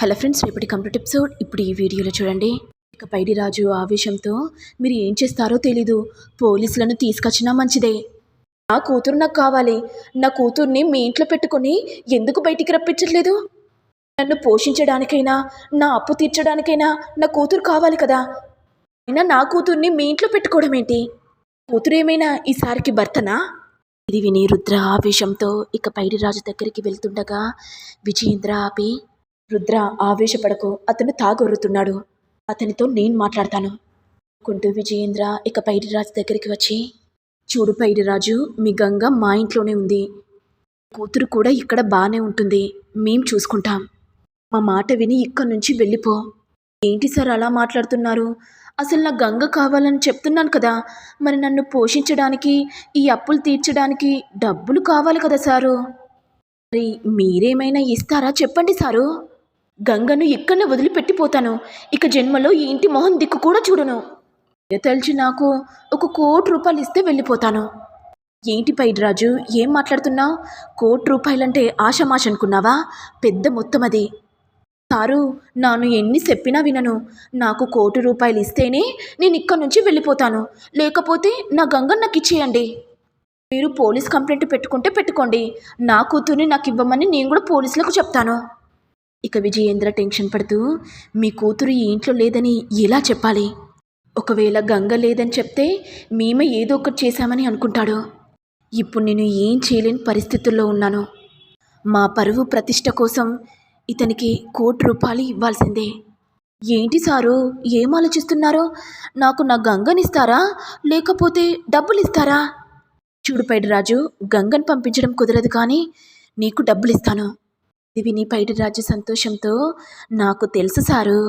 Hello friends రేపటి complete episode. ఇప్పుడు ఈ వీడియోలో చూడండి. ఇక పైడి రాజు ఆవేశంతో మీరు ఏం చేస్తారో తెలీదు. పోలీసులను తీసుకొచ్చినా మంచిదే. నా కూతురు నాకు కావాలి. నా కూతుర్ని మీ ఇంట్లో పెట్టుకొని ఎందుకు బయటికి రప్పించట్లేదు? నన్ను పోషించడానికైనా నా అప్పు తీర్చడానికైనా నా కూతురు కావాలి కదా. అయినా నా కూతుర్ని మీ ఇంట్లో పెట్టుకోవడం ఏంటి? కూతురు ఏమైనా ఈసారికి భర్తనా? ఇది విని రుద్ర ఆవేశంతో ఇక పైడి రాజు దగ్గరికి వెళ్తుండగా విజయేంద్ర ఆపి రుద్ర ఆవేశపడకు అతను తాగొర్రుతున్నాడు. అతనితో నేను మాట్లాడతాను. కుంటూ విజయేంద్ర ఇక పైడిరాజు దగ్గరికి వచ్చి చూడు పైడిరాజు మీ గంగ మా ఇంట్లోనే ఉంది. కూతురు కూడా ఇక్కడ బాగానే ఉంటుంది. మేం చూసుకుంటాం. మా మాట విని ఇక్కడి నుంచి వెళ్ళిపో. ఏంటి సార్ అలా మాట్లాడుతున్నారు? అసలు నా గంగ కావాలని చెప్తున్నాను కదా. మరి నన్ను పోషించడానికి ఈ అప్పులు తీర్చడానికి డబ్బులు కావాలి కదా సారు. మరి మీరేమైనా ఇస్తారా చెప్పండి సారు. గంగను ఇక్కడనే వదిలిపెట్టిపోతాను. ఇక జన్మలో ఈ ఇంటి మొహం దిక్కు కూడా చూడను. తలిచి నాకు ఒక కోటి రూపాయలు ఇస్తే వెళ్ళిపోతాను. ఏంటి పైడిరాజు? ఏం మాట్లాడుతున్నావు? కోటి రూపాయలంటే ఆషమాష అనుకున్నావా? పెద్ద మొత్తం అది. సారు నాను ఎన్ని చెప్పినా వినను. నాకు కోటి రూపాయలు ఇస్తేనే నేను ఇక్కడి నుంచి వెళ్ళిపోతాను. లేకపోతే నా గంగ నాకు ఇచ్చేయండి. మీరు పోలీస్ కంప్లైంట్ పెట్టుకుంటే పెట్టుకోండి. నా కూతుర్ని నాకు ఇవ్వమని నేను కూడా పోలీసులకు చెప్తాను. ఇక విజయేంద్ర టెన్షన్ పడుతూ మీ కూతురు ఈ ఇంట్లో లేదని ఎలా చెప్పాలి? ఒకవేళ గంగ లేదని చెప్తే మేమే ఏదో ఒకటి చేశామని అనుకుంటాడు. ఇప్పుడు నేను ఏం చేయలేని పరిస్థితుల్లో ఉన్నాను. మా పరువు ప్రతిష్ట కోసం ఇతనికి కోటి రూపాయలు ఇవ్వాల్సిందే. ఏంటి సారు? ఏం ఆలోచిస్తున్నారో? నాకు నా గంగనిస్తారా? లేకపోతే డబ్బులు ఇస్తారా చూడు రాజు గంగను పంపించడం కుదరదు కానీ నీకు డబ్బులు ఇస్తాను ఇది విని పైడిరాజు సంతోషంతో నాకు తెలుసు సారు.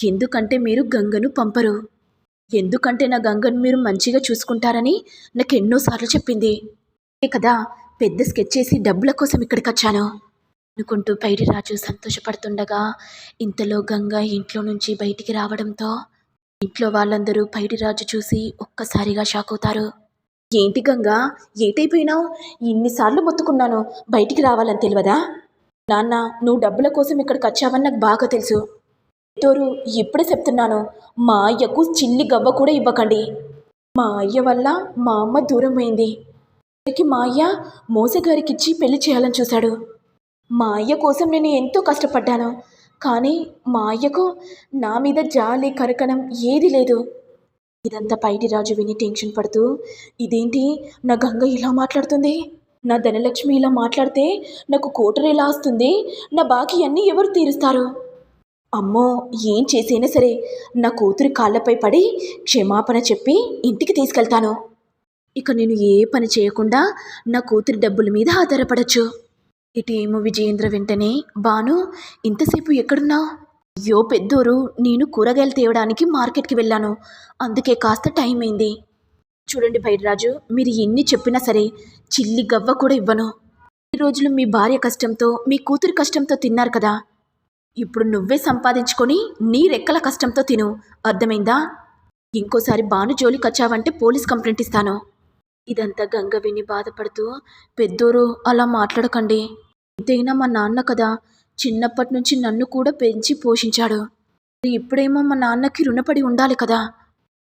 ఎందుకంటే మీరు గంగను పంపరు. ఎందుకంటే నా గంగను మీరు మంచిగా చూసుకుంటారని నాకు ఎన్నోసార్లు చెప్పింది. ఏ కదా పెద్ద స్కెచ్ చేసి డబ్బుల కోసం ఇక్కడికి వచ్చాను అనుకుంటూ పైడిరాజు సంతోషపడుతుండగా ఇంతలో గంగ ఇంట్లో నుంచి బయటికి రావడంతో ఇంట్లో వాళ్ళందరూ పైడిరాజు చూసి ఒక్కసారిగా షాక్ అవుతారు ఏంటి గంగా ఏటైపోయినావు? ఇన్నిసార్లు మొత్తుకున్నాను. బయటికి రావాలని తెలియదా? నాన్న నువ్వు డబ్బుల కోసం ఇక్కడికి వచ్చావని నాకు బాగా తెలుసు. తోరు ఇప్పుడే చెప్తున్నాను. మా అయ్యకు చిల్లి గవ్వ కూడా ఇవ్వకండి. మా అయ్య వల్ల మా అమ్మ దూరం అయింది చివరికి మా అయ్య మోసగారికిచ్చి పెళ్ళి చేయాలని చూశాడు. మా అయ్య కోసం నేను ఎంతో కష్టపడ్డాను. కానీ మా అయ్యకు నా మీద జాలి కరకనం ఏది లేదు. ఇదంతా పైటి రాజు విని టెన్షన్ పడుతూ ఇదేంటి నా గంగ ఇలా మాట్లాడుతుంది? నా ధనలక్ష్మి ఇలా మాట్లాడితే నాకు కోటరు ఎలా వస్తుంది? నా బాకీ అన్నీ ఎవరు తీరుస్తారు? అమ్మో ఏం చేసైనా సరే నా కూతురి కాళ్ళపై పడి క్షమాపణ చెప్పి ఇంటికి తీసుకెళ్తాను. ఇక నేను ఏ పని చేయకుండా నా కూతురి డబ్బుల మీద ఆధారపడచ్చు. ఇటేమో విజయేంద్ర వెంటనే బాను ఇంతసేపు ఎక్కడున్నావు? అయ్యో పెద్దోరు నేను కూరగాయలు తేవడానికి మార్కెట్కి వెళ్ళాను. అందుకే కాస్త టైం అయింది. చూడండి బైరాజు మీరు ఎన్ని చెప్పినా సరే చిల్లి గవ్వ కూడా ఇవ్వను. ఈ రోజులు మీ భార్య కష్టంతో మీ కూతురు కష్టంతో తిన్నారు కదా. ఇప్పుడు నువ్వే సంపాదించుకొని నీ రెక్కల కష్టంతో తిను. అర్థమైందా? ఇంకోసారి బాను జోలికి వచ్చావంటే పోలీస్ కంప్లైంట్ ఇస్తాను. ఇదంతా గంగ విని బాధపడుతూ పెద్దోరు అలా మాట్లాడకండి. ఎంతైనా మా నాన్న కదా చిన్నప్పటి నుంచి నన్ను కూడా పెంచి పోషించాడు. ఇప్పుడేమో మా నాన్నకి రుణపడి ఉండాలి కదా.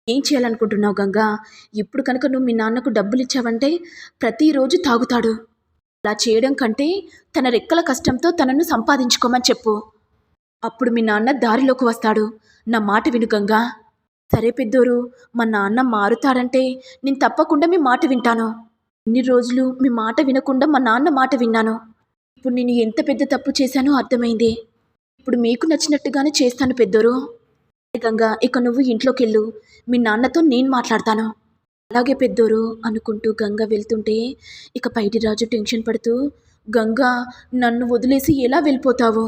ఏం చేయాలనుకుంటున్నావు గంగా? ఇప్పుడు కనుక నువ్వు మీ నాన్నకు డబ్బులు ఇచ్చావంటే ప్రతిరోజు తాగుతాడు. అలా చేయడం కంటే తన రెక్కల కష్టంతో తనను సంపాదించుకోమని చెప్పు. అప్పుడు మీ నాన్న దారిలోకి వస్తాడు. నా మాట విను గంగా. సరే పెద్దోరు మా నాన్న మారుతాడంటే నేను తప్పకుండా మీ మాట వింటాను. ఇన్ని రోజులు మీ మాట వినకుండా మా నాన్న మాట విన్నాను. ఇప్పుడు నేను ఎంత పెద్ద తప్పు చేశానో అర్థమైంది. ఇప్పుడు మీకు నచ్చినట్టుగానే చేస్తాను పెద్దోరు. గంగా ఇక నువ్వు ఇంట్లోకి వెళ్ళు మీ నాన్నతో నేను మాట్లాడతాను. అలాగే పెద్దోరు అనుకుంటూ గంగ వెళ్తుంటే ఇక పైటి రాజు టెన్షన్ పడుతూ గంగా నన్ను వదిలేసి ఎలా వెళ్ళిపోతావు?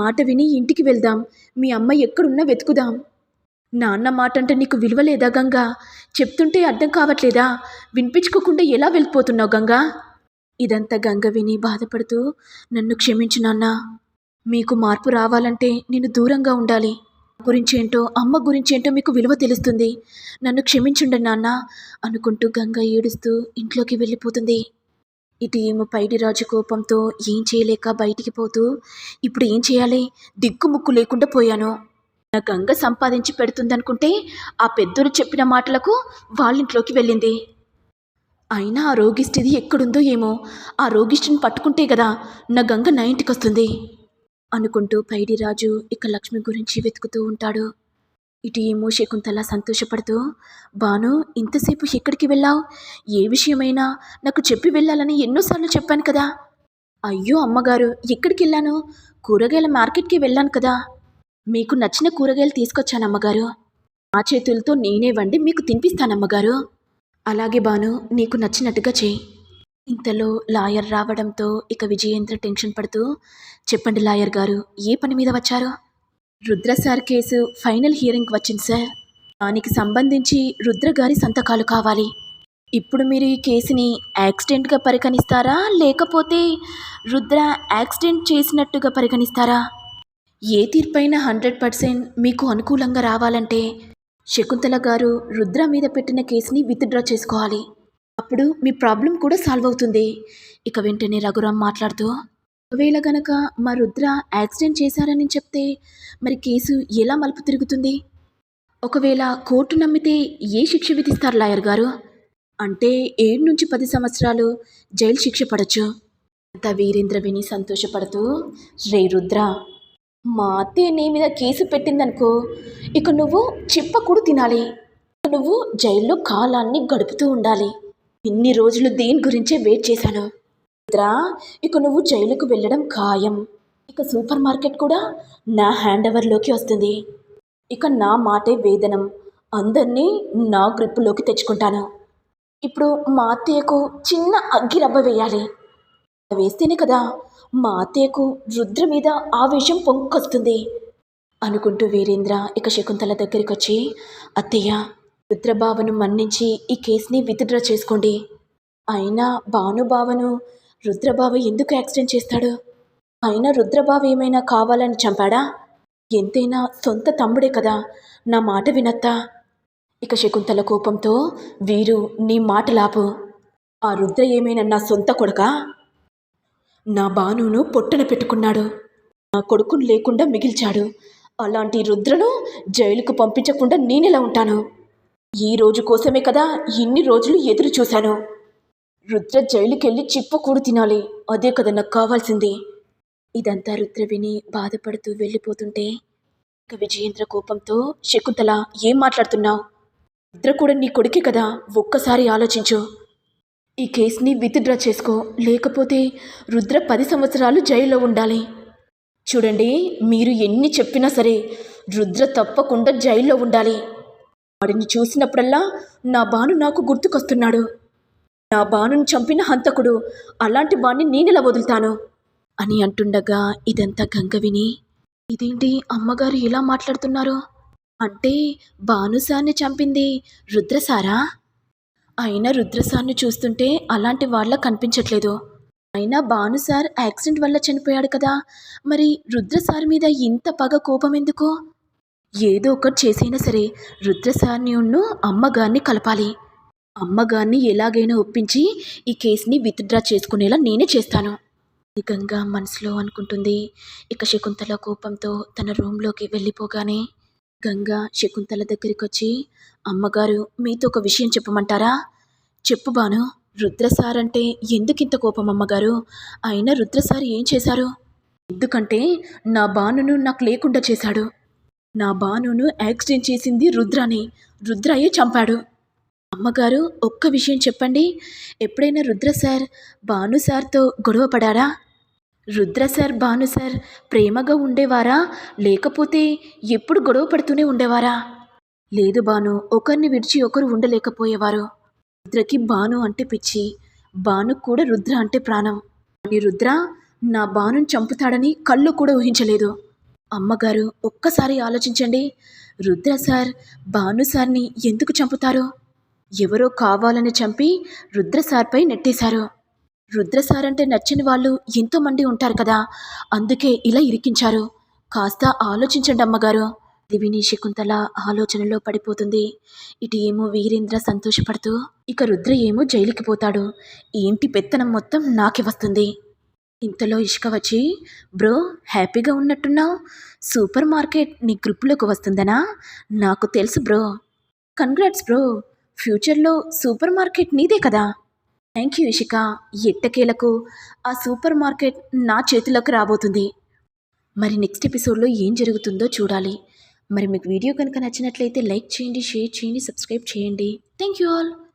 మాట విని ఇంటికి వెళ్దాం. మీ అమ్మ ఎక్కడున్నా వెతుకుదాం. నాన్న మాట అంటే నీకు విలువ లేదా గంగా? చెప్తుంటే అర్థం కావట్లేదా? వినిపించుకోకుండా ఎలా వెళ్ళిపోతున్నావు గంగా? ఇదంతా గంగ విని బాధపడుతూ నన్ను క్షమించు నాన్న. మీకు మార్పు రావాలంటే నేను దూరంగా ఉండాలి. గురించేంటో అమ్మ గురించేంటో మీకు విలువ తెలుస్తుంది. నన్ను క్షమించుండ నాన్న అనుకుంటూ గంగ ఏడుస్తూ ఇంట్లోకి వెళ్ళిపోతుంది. ఇటు ఏమో పైడిరాజు కోపంతో ఏం చేయలేక బయటికి పోతూ ఇప్పుడు ఏం చేయాలి? దిక్కుముక్కు లేకుండా పోయాను. నా గంగ సంపాదించి పెడుతుందనుకుంటే ఆ పెద్దలు చెప్పిన మాటలకు వాళ్ళింట్లోకి వెళ్ళింది. అయినా ఆ రోగిష్టిది ఎక్కడుందో ఏమో ఆ రోగిష్టిని పట్టుకుంటే కదా నా గంగ నా ఇంటికి వస్తుంది అనుకుంటూ పైడిరాజు ఇక లక్ష్మి గురించి వెతుకుతూ ఉంటాడు. ఇటు ఏమో శకుంతల సంతోషపడుతూ బాను ఇంతసేపు ఎక్కడికి వెళ్ళావు? ఏ విషయమైనా నాకు చెప్పి వెళ్ళాలని ఎన్నోసార్లు చెప్పాను కదా. అయ్యో అమ్మగారు ఎక్కడికి వెళ్ళాను? కూరగాయల మార్కెట్కి వెళ్ళాను కదా. మీకు నచ్చిన కూరగాయలు తీసుకొచ్చాను అమ్మగారు. ఆ చేతులతో నేనే వండి మీకు తినిపిస్తానమ్మగారు అలాగే బాను నీకు నచ్చినట్టుగా చేయి ఇంతలో లాయర్ రావడంతో ఇక విజయేంద్ర టెన్షన్ పడుతూ చెప్పండి లాయర్ గారు ఏ పని మీద వచ్చారు? Rudra sir case final hearing వచ్చింది సార్. దానికి సంబంధించి రుద్ర గారి సంతకాలు కావాలి. ఇప్పుడు మీరు ఈ కేసుని యాక్సిడెంట్గా పరిగణిస్తారా? లేకపోతే రుద్ర యాక్సిడెంట్ చేసినట్టుగా పరిగణిస్తారా? ఏ తీర్పైన హండ్రెడ్ పర్సెంట్ మీకు అనుకూలంగా రావాలంటే శకుంతల గారు రుద్ర మీద పెట్టిన కేసుని విత్డ్రా చేసుకోవాలి. అప్పుడు మీ ప్రాబ్లం కూడా సాల్వ్ అవుతుంది. ఇక వెంటనే రఘురామ్ మాట్లాడుతూ ఒకవేళ గనక మా రుద్ర యాక్సిడెంట్ చేశారని చెప్తే మరి కేసు ఎలా మలుపు తిరుగుతుంది? ఒకవేళ కోర్టు నమ్మితే ఏ శిక్ష విధిస్తారు లాయర్ గారు? అంటే ఏడు నుంచి పది సంవత్సరాలు జైలు శిక్ష పడచ్చు. అంత వీరేంద్ర విని సంతోషపడుతూ రే రుద్ర మా అత్తయ్య నీ మీద కేసు పెట్టిందనుకో ఇక నువ్వు చిప్పకూడు తినాలి. నువ్వు జైల్లో కాలాన్ని గడుపుతూ ఉండాలి. ఇన్ని రోజులు దీని గురించే వెయిట్ చేశాను? ఇద్రా ఇక నువ్వు జైలుకు వెళ్ళడం ఖాయం. ఇక సూపర్ మార్కెట్ కూడా నా హ్యాండ్ ఓవర్లోకి వస్తుంది. ఇక నా మాటే వేదనం. అందరినీ నా గ్రిప్పులోకి తెచ్చుకుంటాను. ఇప్పుడు మా అత్తయ్యకు చిన్న అగ్గిరబ్బ వేయాలి. వేస్తేనే కదా మా అత్తయ్యకు రుద్ర మీద ఆవేశం పొంకొస్తుంది అనుకుంటూ వీరేంద్ర ఇక శకుంతల దగ్గరికి వచ్చి అత్తయ్య రుద్రబావను మన్నించి ఈ కేసుని విత్డ్రా చేసుకోండి. అయినా భానుబావను రుద్రబావ ఎందుకు యాక్సిడెంట్ చేస్తాడు? అయినా రుద్రబావ ఏమైనా కావాలని చంపాడా? ఎంతైనా సొంత తమ్ముడే కదా నా మాట వినత్తా? ఇక శకుంతల కోపంతో వీరు నీ మాట లాపు. ఆ రుద్ర ఏమైనా నా సొంత కొడుక? నా బానును పొట్టన పెట్టుకున్నాడు. నా కొడుకును లేకుండా మిగిల్చాడు. అలాంటి రుద్రను జైలుకు పంపించకుండా నేనెలా ఉంటాను? ఈ రోజు కోసమే కదా ఇన్ని రోజులు ఎదురు చూశాను. రుద్ర జైలుకెళ్ళి చిప్పకూడు తినాలి. అదే కదా నాకు కావాల్సింది. ఇదంతా రుద్ర విని బాధపడుతూ వెళ్ళిపోతుంటే ఇక విజయేంద్ర కోపంతో శకుంతల ఏం మాట్లాడుతున్నావు? రుద్ర కూడా నీ కొడుకే కదా ఒక్కసారి ఆలోచించు. ఈ కేసుని విత్డ్రా చేసుకో. లేకపోతే రుద్ర పది సంవత్సరాలు జైల్లో ఉండాలి. చూడండి మీరు ఎన్ని చెప్పినా సరే రుద్ర తప్పకుండా జైల్లో ఉండాలి. వాడిని చూసినప్పుడల్లా నా బాను నాకు గుర్తుకొస్తున్నాడు. నా బాణును చంపిన హంతకుడు అలాంటి బాణ్ణి నేనెలా వదులుతాను? అని అంటుండగా ఇదంతా గంగ విని ఇదేంటి అమ్మగారు ఇలా మాట్లాడుతున్నారు? అంటే భానుసార్ని చంపింది రుద్రసారా అయినా రుద్రసార్ని చూస్తుంటే అలాంటి వాళ్ళ కనిపించట్లేదు. అయినా భాను సార్ యాక్సిడెంట్ వల్ల చనిపోయాడు కదా. మరి రుద్రసార్ మీద ఇంత పగ కోపం ఎందుకు? ఏదో ఒకటి చేసైనా సరే రుద్రసార్ని ఉన్ను అమ్మగారిని కలపాలి. అమ్మగారిని ఎలాగైనా ఒప్పించి ఈ కేసుని విత్డ్రా చేసుకునేలా నేనే చేస్తాను. ఈ గంగా మనసులో అనుకుంటుంది ఇక శకుంతల కోపంతో తన రూమ్లోకి వెళ్ళిపోగానే. గంగా శకుంతల దగ్గరికి వచ్చి అమ్మగారు మీతో ఒక విషయం చెప్పమంటారా? చెప్పు బాను రుద్రసార్ అంటే ఎందుకింత కోపం అమ్మగారు? అయినా రుద్రసార్ ఏం చేశారు? ఎందుకంటే నా బాణును నాకు లేకుండా చేశాడు. నా బానును యాక్సిడెంట్ చేసింది రుద్రని. రుద్రయ్యే చంపాడు. అమ్మగారు ఒక్క విషయం చెప్పండి. ఎప్పుడైనా రుద్ర సార్ భాను సార్తో గొడవ పడారా? రుద్ర సార్ భాను సార్ ప్రేమగా ఉండేవారా? లేకపోతే ఎప్పుడు గొడవ పడుతూనే ఉండేవారా? లేదు బాను ఒకరిని విడిచి ఒకరు ఉండలేకపోయేవారు. రుద్రకి భాను అంటే పిచ్చి. భాను కూడా రుద్ర అంటే ప్రాణం. అని రుద్ర నా బానుని చంపుతాడని కళ్ళు కూడా ఊహించలేదు. అమ్మగారు ఒక్కసారి ఆలోచించండి. రుద్ర సార్ భాను సార్ని ఎందుకు చంపుతారు? ఎవరో కావాలని చంపి రుద్ర సార్పై నెట్టేశారు. రుద్ర సార్ అంటే నచ్చని వాళ్ళు ఎంతోమంది ఉంటారు కదా అందుకే ఇలా ఇరికించారు. కాస్త ఆలోచించండి అమ్మగారు. దివిని శకుంతల ఆలోచనలో పడిపోతుంది. ఇటు ఏమో వీరేంద్ర సంతోషపడుతూ ఇక రుద్ర ఏమో జైలుకి పోతాడు. ఏంటి పెత్తనం మొత్తం నాకే వస్తుంది. ఇంతలో ఇష్క వచ్చి బ్రో హ్యాపీగా ఉన్నట్టున్నావు? సూపర్ మార్కెట్ నీ గ్రూప్లోకి వస్తుందనా? నాకు తెలుసు బ్రో. Congrats bro. ఫ్యూచర్లో సూపర్ మార్కెట్ నీదే కదా. Thank you Ishika. ఎట్టకేలకు ఆ సూపర్ మార్కెట్ నా చేతిలోకి రాబోతుంది. మరి నెక్స్ట్ ఎపిసోడ్లో ఏం జరుగుతుందో చూడాలి. మరి మీకు వీడియో కనుక నచ్చినట్లయితే లైక్ చేయండి షేర్ చేయండి సబ్స్క్రైబ్ చేయండి. Thank you all.